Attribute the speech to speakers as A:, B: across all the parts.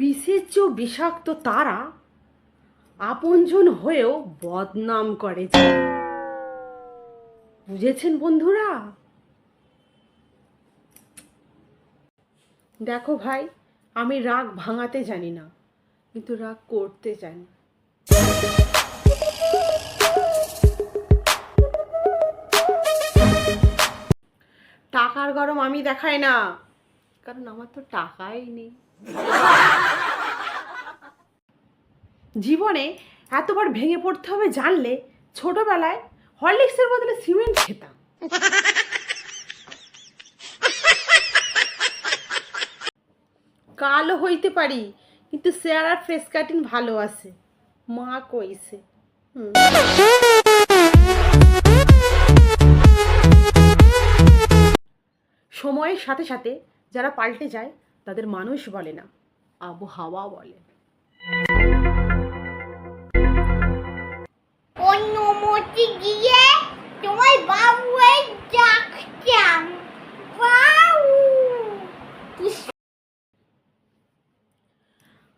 A: চেয়েও বিষাক্ত তারা আপনজন হয়েও বদনাম করে বুঝেছেন বন্ধুরা? দেখো ভাই, আমি রাগ ভাঙাতে জানি না, কিন্তু রাগ করতে জানি। টাকার গরম আমি দেখাই না, কারণ আমার তো টাকাই নেই। জীবনে এতবার ভেঙে পড়তে হবে জানলে ছোটবেলায় হরলিক্সের বদলে সিমেন্ট খেতাম। কালো হইতে পারি, কিন্তু শেয়ার আর ফ্রেশ কাটিং ভালো আছে। মা কইছে সময়ের সাথে সাথে যারা পাল্টে যায় তাদের মানুষ বলে না আবহাওয়া বলে।
B: তোমার ডাকতাম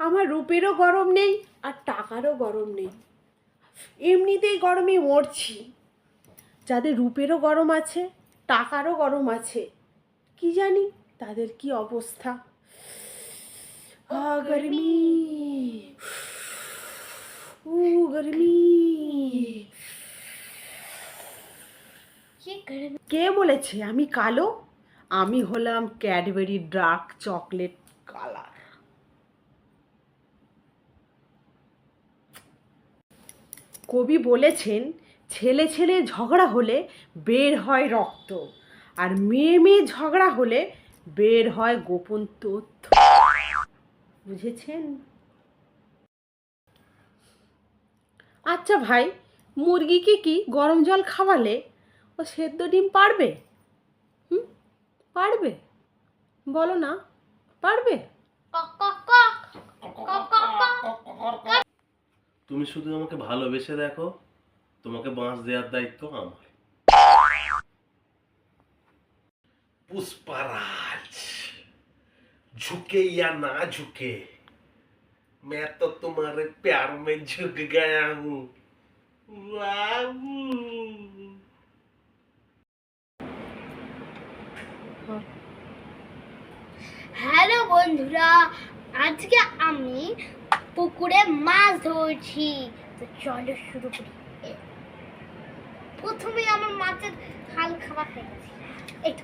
A: আমার রূপেরও গরম নেই আর টাকারও গরম নেই। এমনিতেই গরমে মরছি। যাদের রূপেরও গরম আছে টাকারও গরম আছে কি জানি তাদের কি অবস্থা? উ গরমি
B: কি করে
A: কে বলেছে? আমি কালো? আমি হলাম ক্যাডবেরি ডার্ক চকলেট কালার। কবি বলেছেন ছেলে ছেলে ঝগড়া হলে বের হয় রক্ত আর মেয়ে মেয়ে ঝগড়া হলে বের হয় গোপন তথ্য। বুঝেছেন? আচ্ছা ভাই, মুরগিকে কি গরম জল খাওয়ালে ও সেদ্ধ ডিম পারবে? হুম? পারবে? বলো না, পারবে?
C: তুমি শুধু আমাকে ভালোবেসে দেখো, তোমাকে বাঁশ দেওয়ার দায়িত্ব আমার। পুষ্পারাজ! झुके या ना झुके मैं तो तुम्हारे प्यार में झुक गया हूँ बाबू
B: হ্যালো বন্ধুরা আজকে আমি পুকুরে মাছ ধরছি তো চলো শুরু করি প্রথমে আমার মাছের হাল খাওয়া হয়ে গেছে এই তো